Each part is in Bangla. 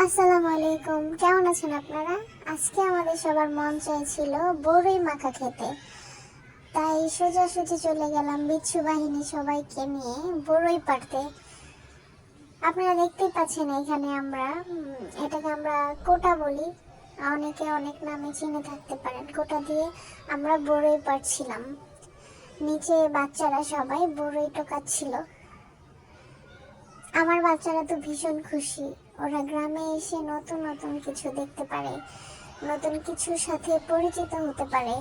আসসালামু আলাইকুম। কেমন আছেন আপনারা? আজকে আমাদের সবার মন চাইছিল বড়ই মাখা খেতে। তাই সোজাসুজি চলে গেলাম বিচ্ছু বাহিনী সবাইকে নিয়ে বড়ই পাড়তে আপনারা দেখতেই পাচ্ছেন এখানে আমরা এটাকে আমরা কোটা বলি। অনেকে অনেক নামে চিনে থাকতে পারেন। কোটা দিয়ে আমরা বড়ই পাড়ছিলাম নিচে বাচ্চারা সবাই বড়ই টোকাচ্ছিল। আমার বাচ্চারা তো ভীষণ খুশি। ওরা গ্রামে এসে নতুন নতুন কিছু দেখতে পারে নতুন কিছুর সাথে পরিচিত হতে পারে।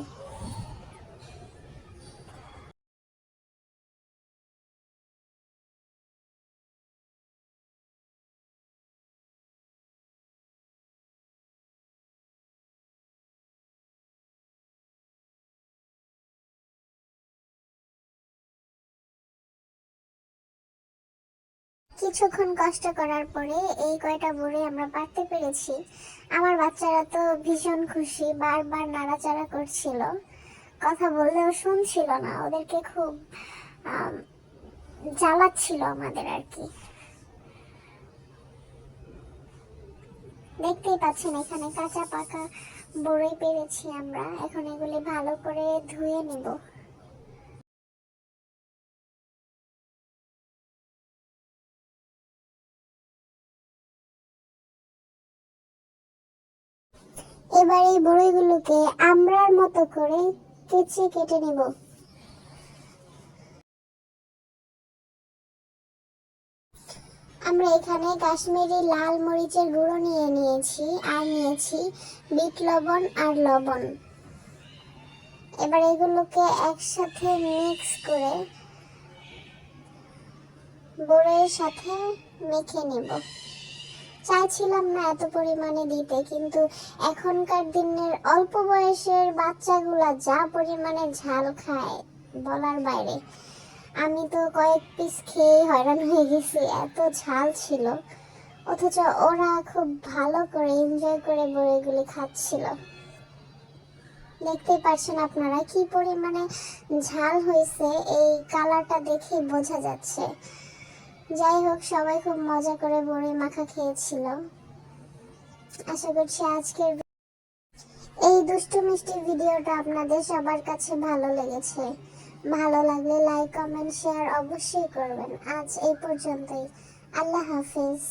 কিছুক্ষণ কষ্ট করার পরে এই কয়টা বড়ি আমরা পারতে পেরেছি। আমার বাচ্চারা তো ভীষণ খুশি, বারবার নাড়াচাড়া করছিল। কথা বললেও শুনছিল না, ওদেরকে খুব জ্বালাচ্ছিল আমাদের আর কি। দেখতেই পাচ্ছেন এখানে কাঁচা পাকা বড়ই পেরেছি আমরা। এখন এগুলি ভালো করে ধুয়ে নিব। এবার এই বড়িগুলোকে আমরার মতো করে কেচে কেটে নেব। আমরা এখানে কাশ্মীরি লাল মরিচের গুঁড়ো নিয়ে নিয়েছি আর নিয়েছি বিট লবণ আর লবণ। এবার এগুলোকে একসাথে মিক্স করে বড়ের সাথে মেখে নেব। চাইছিলাম না এত পরিমাণে দিতে, কিন্তু এখনকার দিনের অল্প বয়সের বাচ্চাগুলা যা পরিমাণে ঝাল খায় বলার বাইরে। আমি তো কয়েক পিস খেয়ে হয়রান হয়ে গেছি, এত ঝাল ছিল। অথচ ওরা খুব ভালো করে এনজয় করে বড়িগুলি খাচ্ছিল। দেখতেই পাচ্ছেন আপনারা কি পরিমাণে ঝাল হয়েছে এই কালারটা দেখেই বোঝা যাচ্ছে। যাই হোক সবাই খুব মজা করে বড়ি মাখা খেয়েছিল আশা করছি আজকের এই দুষ্টু মিষ্টি ভিডিওটা আপনাদের সবার কাছে ভালো লেগেছে। ভালো লাগলে লাইক কমেন্ট শেয়ার অবশ্যই করবেন। আজ এই পর্যন্তই। আল্লাহ হাফিজ।